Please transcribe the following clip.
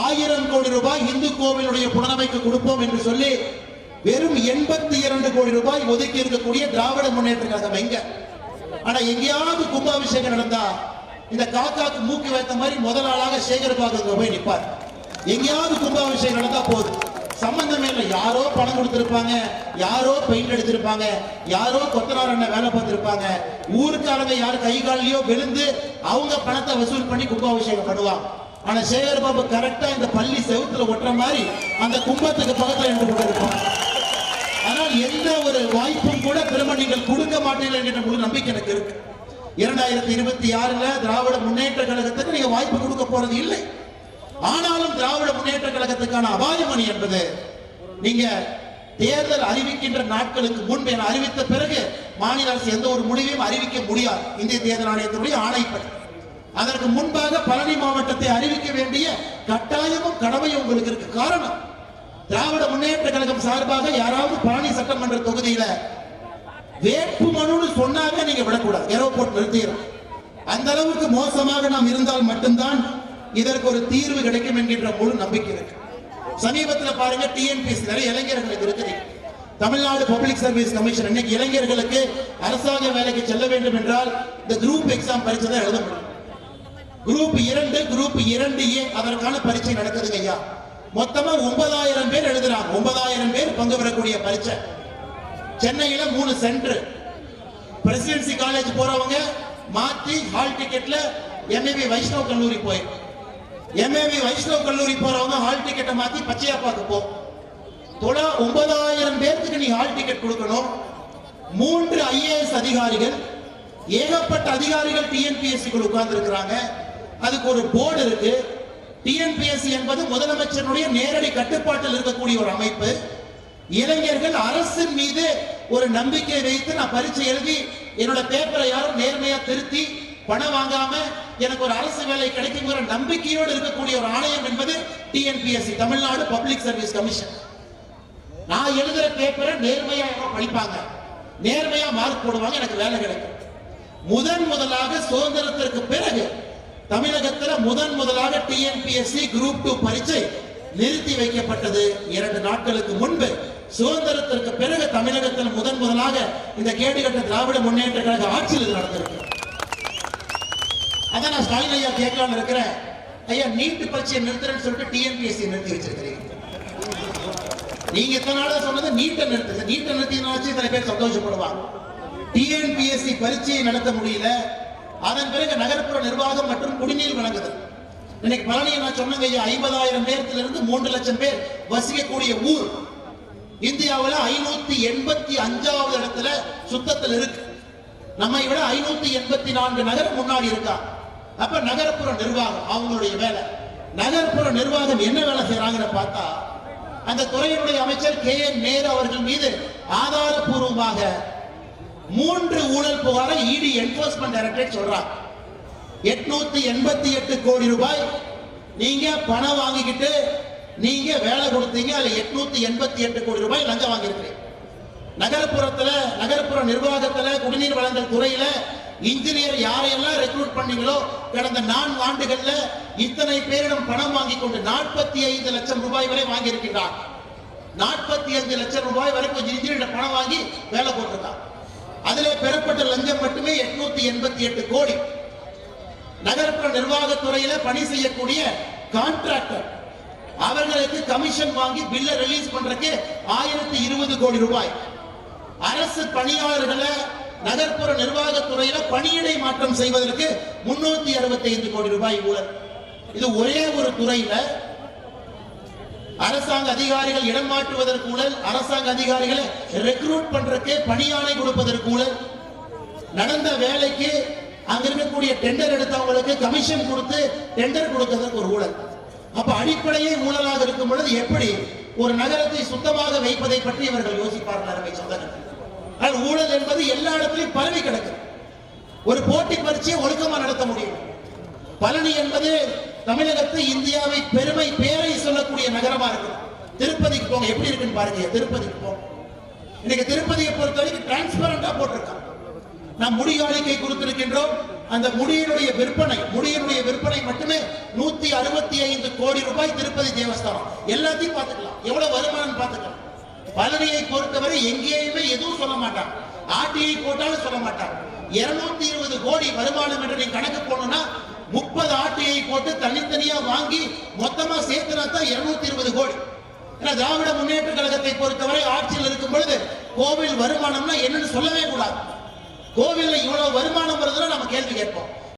ஆயிரம் கோடி ரூபாய் இந்து கோவிலுடைய புனரமைக்கு கொடுப்போம் என்று சொல்லி வெறும் எண்பத்தி இரண்டு கோடி ரூபாய் ஒதுக்கி இருக்கக்கூடிய திராவிட முன்னேற்ற கழகம் எங்க? ஆனா எங்கேயாவது கும்பாபிஷேகம் நடந்தா இந்த காக்காக்கு மூக்கு வைத்த மாதிரி முதல் ஆளாக சேகர் அங்க போய் நிற்பார் எங்கேயாவது கும்பாபிஷேகம் நடந்தா போதும். சம்பந்தமே இல்லை. யாரோ பணம் கொடுத்திருப்பாங்க யாரோ பெயிண்ட் எடுத்திருப்பாங்க யாரோ கொத்தனார் அண்ணன் வேலை பார்த்திருப்பாங்க. ஊருக்காரங்க யார் கை காலிலையோ விழுந்து அவங்க பணத்தை வசூல் பண்ணி கும்பாபிஷேகம் பண்ணுவாங்க. ஆனா சேகர் பாபு கரெக்டா இந்த பள்ளி செவுத்துல ஒட்டுற மாதிரி அந்த கும்பத்துக்கு பக்கத்துல நின்று கொண்டு ஆனால் எந்த ஒரு வாய்ப்பும் கூட திரும்ப நீங்கள் கொடுக்க மாட்டீர்கள் என்ற முழு நம்பிக்கை எனக்கு இருக்கு. இரண்டாயிரத்தி இருபத்தி ஆறுல திராவிட முன்னேற்ற கழகத்துக்கு நீங்க வாய்ப்பு கொடுக்க போறது இல்லை. ஆனாலும் திராவிட முன்னேற்ற கழகத்துக்கான அபாயமணி என்பது நீங்க தேர்தல் அறிவிக்கின்ற நாட்களுக்கு முன்பு என அறிவித்த பிறகு மாநில அரசு எந்த ஒரு முடிவையும் அறிவிக்க முடியாது. இந்திய தேர்தல் ஆணையத்தினுடைய ஆணைப்படி. அதற்கு முன்பாக பழனி மாவட்டத்தை அறிவிக்க வேண்டிய கட்டாயமும் கடமையும் உங்களுக்கு இருக்கு. காரணம் திராவிட முன்னேற்ற கழகம் சார்பாக யாராவது பழனி சட்டமன்ற தொகுதியில வேட்பு மனுன்னு சொன்னாங்க நீங்க விடக்கூடாது. இரவு போட்டு நிறுத்திடும் அந்த அளவுக்கு மோசமாக நாம் இருந்தால் மட்டும்தான் இதற்கு ஒரு தீர்வு கிடைக்கும் என்கின்ற முழு நம்பிக்கை இருக்கு. சமீபத்தில் பாருங்க டிஎன்பிஎஸ்சி நிறைய இளைஞர்களுக்கு இருக்குது. தமிழ்நாடு பப்ளிக் சர்வீஸ் கமிஷன் இன்னைக்கு இளைஞர்களுக்கு அரசாங்க வேலைக்கு செல்ல வேண்டும் என்றால் இந்த குரூப் எக்ஸாம் பரீட்சை தான் எழுத முடியும். குரூப் இரண்டு குரூப் இரண்டு ஏ அதற்கான பரீட்சை நடக்குதுங்க ஐயா. மொத்தமா ஒன்பதாயிரம் பேர் எழுதுறாங்க. ஒன்பதாயிரம் பேர் பங்கு பெறக்கூடிய பரீட்சை. சென்னையில மூணு சென்டர். பிரசிடென்சி காலேஜ் போறவங்க மாத்தி ஹால் டிக்கெட்ல எம்ஏபி வைஷ்ணவ் கல்லூரி போய். எம்ஏபி வைஷ்ணவ் கல்லூரி போறவங்க ஹால் டிக்கெட்டை மாத்தி பச்சையாப்பாக்கு போ தொலை ஒன்பதாயிரம் பேருக்கு நீ ஹால் டிக்கெட் கொடுக்கணும். மூன்று ஐஏஎஸ் அதிகாரிகள் ஏகப்பட்ட அதிகாரிகள் டிஎன்பிஎஸ்சிக்குள் உட்கார்ந்து இருக்கிறாங்க அதுக்கு ஒரு போர்டு இருக்கு. டிஎன்பிஎஸ்சி என்பது முதலமைச்சருடைய நேரடி கட்டுப்பாட்டில் இருக்கக்கூடிய ஒரு அமைப்பு. இளைஞர்கள் அரசின் மீது ஒரு நம்பிக்கை வைத்து நான் பரீட்சை எழுதி என்னோட பேப்பரை யாரும் நேர்மையா திருத்தி பணம் வாங்காம எனக்கு ஒரு அரசு வேலை கிடைக்குங்கிற நம்பிக்கையோடு இருக்கக்கூடிய ஒரு ஆணையம் என்பது TNPSC Tamil Nadu public service commission நான் எழுதுற பேப்பரை நேர்மையா படிப்பாங்க. நேர்மையா மார்க் போடுவாங்க எனக்கு வேலை கிடைக்கும். முதன் முதலாக சுதந்திரத்திற்கு பிறகு தமிழகத்துல முதன் முதலாக டிஎன்பிஎஸ்சி குரூப் டூ பரீட்சை நிறுத்தி வைக்கப்பட்டது. இரண்டு நாட்களுக்கு முன்பு. சுதந்திரத்திற்கு பிறகு தமிழகத்தில் முதன் முதலாக இந்த கேடுகட்ட திராவிட முன்னேற்ற கழக ஆட்சியில் இது நடந்திருக்கு. அதான் நான் ஸ்டாலின் ஐயா கேட்கலாம்னு இருக்கிறேன். ஐயா நீட்டு பரீட்சையை நிறுத்துறேன்னு சொல்லிட்டு டிஎன்பிஎஸ்சி நிறுத்தி வச்சிருக்கிறீங்க. நீங்க இத்தனை நாள் சொன்னது நீட்டை நிறுத்துங்க நீட்டை நிறுத்தினாச்சு சில பேர் சந்தோஷப்படுவாங்க. டிஎன்பிஎஸ்சி பரீட்சையை நடத்த முடியல. அதன் பிறகு நகர்ப்புற நிர்வாகம் மற்றும் குடிநீர் வழங்குது இன்னைக்கு பழனியை நான் சொன்னங்க ஐயா ஐம்பதாயிரம் பேர்த்திலிருந்து மூன்று லட்சம் பேர் வசிக்கக்கூடிய ஊர். இந்தியாவில் ஐநூத்தி எண்பத்தி அஞ்சாவது இடத்துல சுத்தத்தில் இருக்கு. நம்மை விட ஐநூத்தி எண்பத்தி நான்கு நகரம் முன்னாடி இருக்கா? அப்ப நகர்ப்புற நிர்வாகம் அவங்களுடைய வேலை. நகர்ப்புற நிர்வாகம் என்ன வேலை செய்யறாங்கன்னு பார்த்தா அந்த துறையினுடைய அமைச்சர் கே என் நேரு அவர்கள் மீது ஆதாரபூர்வமாக மூன்று ஊழல் புகாரை இடி என்போர்ஸ்மெண்ட் டைரக்டரேட் சொல்றாங்க எட்நூத்தி எண்பத்தி எட்டு கோடி ரூபாய் நீங்க பணம் வாங்கிக்கிட்டு நீங்க வேலை கொடுத்தீங்க அதுல எட்நூத்தி எண்பத்தி எட்டு கோடி ரூபாய் லஞ்சம் வாங்கியிருக்கிறீங்க நகர்ப்புறத்துல நகர்ப்புற நிர்வாகத்துல குடிநீர் வழங்கல் துறையில இன்ஜினியர் யாரையெல்லாம் ரெக்ரூட் பண்ணீங்களோ கடந்த நான்கு ஆண்டுகள்ல இத்தனை பேரிடம் பணம் வாங்கி கொண்டு நாற்பத்தி ஐந்து லட்சம் ரூபாய் வரை வாங்கி இருக்கின்றார் நாற்பத்தி ஐந்து லட்சம் ரூபாய் வரைக்கும் இன்ஜினியர் பணம் வாங்கி வேலை போட்டிருக்காங்க அதில் பெறப்பட்ட லஞ்சம் மட்டுமே எட்நூத்தி எண்பத்தி எட்டு கோடி. நகர்ப்புற நிர்வாகத்துறையில பணி செய்யக்கூடிய கான்ட்ராக்டர் அவர்களுக்கு கமிஷன் வாங்கி பில்ல ரிலீஸ் பண்றதுக்கு ஆயிரத்தி இருபது கோடி ரூபாய். அரசு பணியாளர்களை நகர்ப்புற நிர்வாகத்துறையில பணியிடை மாற்றம் செய்வதற்கு முன்னூத்தி அறுபத்தி ஐந்து கோடி ரூபாய் ஊழல். இது ஒரே ஒரு துறையில அரசாங்க அதிகாரிகள் இடம் மாற்றுவதற்கு ஊழல் அரசாங்க அதிகாரிகளை ரெக்ரூட் பண்றதுக்கு பணியாணை கொடுப்பதற்கு ஊழல். நடந்த வேலைக்கு அங்க இருக்கக்கூடிய டெண்டர் எடுத்தவங்களுக்கு கமிஷன் கொடுத்து டெண்டர் கொடுக்கிறதுக்கு ஒரு ஊழல். அப்ப அடிப்படையே ஊழலாக இருக்கும் பொழுது எப்படி ஒரு நகரத்தை சுத்தமாக வைப்பதை பற்றி இவர்கள் யோசிப்பார்கள் அருமை சொந்தங்கள் ஊழல் என்பது எல்லா இடத்திலும் பரவி கிடக்கு. ஒரு போட்டி பரீட்சையை ஒழுக்கமா நடத்த முடியும். பழனி என்பது தமிழகத்தை இந்தியாவை பெருமை பேரை சொல்ல போங்க. எப்படி இருக்குன்னு பாருங்க. திருப்பதிக்கு போங்க இன்னைக்கு திருப்பதியை பொறுத்த வரைக்கும் டிரான்ஸ்பரண்டா போட்டிருக்காங்க. நாம் முடி முடிகாணிக்கை கொடுத்திருக்கின்றோம். அந்த முடியினுடைய விற்பனை முடியினுடைய விற்பனை மட்டுமே நூத்தி அறுபத்தி ஐந்து கோடி ரூபாய் திருப்பதி தேவஸ்தானம். எல்லாத்தையும் பார்த்துக்கலாம். எவ்வளவு வருமானம் பார்த்துக்கலாம். பழனியை பொறுத்தவரை எங்கேயுமே எதுவும் சொல்ல மாட்டான் ஆட்டியை போட்டாலும் சொல்ல மாட்டான் இருநூத்தி இருபது கோடி வருமானம் என்று நீ கணக்கு போனோம்னா முப்பது ஆட்டியை போட்டு தனித்தனியா வாங்கி மொத்தமா சேர்த்துனா தான் இருநூத்தி இருபது கோடி. ஏன்னா திராவிட முன்னேற்ற கழகத்தை பொறுத்தவரை ஆட்சியில் இருக்கும் பொழுது கோவில் வருமானம்னா என்னன்னு சொல்லவே கூடாது. கோவில்ல இவ்வளவு வருமானம் வருதுன்னா நம்ம கேள்வி கேட்போம்.